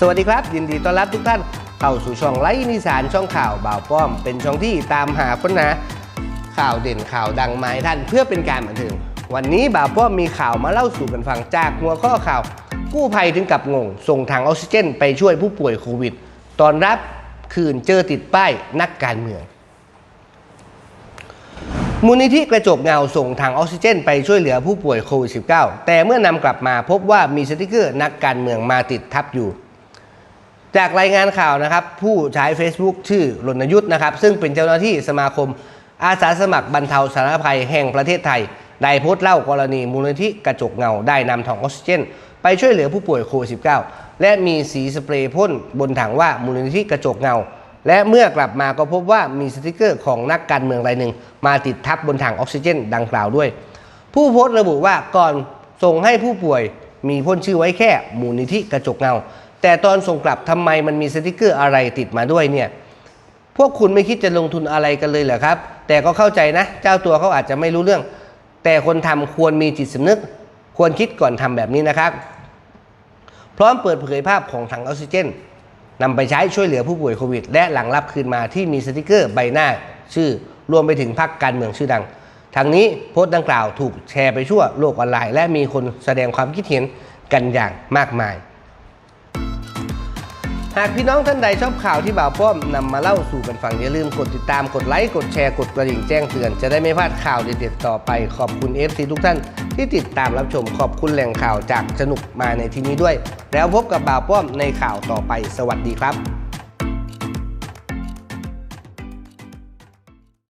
สวัสดีครับ ยินดีต้อนรับทุกท่านเข้าสู่ช่องไลฟ์นิสานช่องข่าวบ่าวป้อม เป็นช่องที่ตามหาค้นหาข่าวเด่นข่าวดังมาให้ท่านเพื่อเป็นการบันเทิงวันนี้บ่าวป้อมมีข่าวมาเล่าสู่กันฟังจากหัวข้อข่าวกู้ภัยถึงกับงง ส่งถังออกซิเจน ไปช่วยผู้ป่วยโควิด ตอนรับคืนเจอติดป้ายนักการเมือง มูลนิธิกระจกเงาส่งถังออกซิเจน ไปช่วยเหลือผู้ป่วยโควิด -19 แต่เมื่อนำกลับมาพบว่ามีสติกเกอร์นักการเมืองมาติดทับอยู่ จากรายงานข่าวนะครับ ผู้ใช้ Facebook ชื่อรณยุทธ์นะครับ ซึ่งเป็นเจ้าหน้าที่สมาคม อาสาสมัครบรรเทาสาธารณภัยแห่งประเทศไทย ได้โพสต์เล่ากรณีมูลนิธิกระจกเงา ได้นำถังออกซิเจน ไปช่วยเหลือผู้ป่วยโควิด -19 และมีสีสเปรย์พ่นบนถังว่ามูลนิธิกระจกเงา และเมื่อกลับมาก็พบว่ามีสติกเกอร์ของนักการเมืองรายหนึ่ง มาติดทับบนถังออกซิเจน ดังกล่าวด้วย ผู้โพสต์ระบุว่าก่อนส่งให้ผู้ป่วยมีพ่นชื่อไว้แค่มูลนิธิกระจกเงา แต่ตอนส่งกลับทำไมมันมีสติกเกอร์อะไรติดมาด้วยเนี่ยพวกคุณไม่คิดจะลงทุนอะไรกันเลยเหรอครับ แต่ก็เข้าใจนะ เจ้าตัวเขาอาจจะไม่รู้เรื่อง แต่คนทำควรมีจิตสำนึก ควรคิดก่อนทำแบบนี้นะครับ พร้อมเปิดเผยภาพของถังออกซิเจนนำไปใช้ช่วยเหลือผู้ป่วยโควิด และหลังรับคืนมาที่มีสติกเกอร์ใบหน้า ชื่อรวมไปถึงพรรคการเมืองชื่อดังทั้งนี้โพสต์ดังกล่าวถูกแชร์ไปทั่วโลกออนไลน์ และมีคนแสดงความคิดเห็นกันอย่างมากมาย หากพี่น้องท่านใดชอบข่าวที่บ่าวป้อมนำมาเล่าสู่กันฟังอย่าลืมกดติดตามกดไลค์กดแชร์กดกระดิ่งแจ้งเตือนจะได้ไม่พลาดข่าวเด็ดๆต่อไปขอบคุณ FC ทุกท่านที่ติดตามรับชมขอบคุณแหล่งข่าวจากสนุกมาในที่นี้ด้วย แล้วพบกับบ่าวป้อมในข่าวต่อไป สวัสดีครับ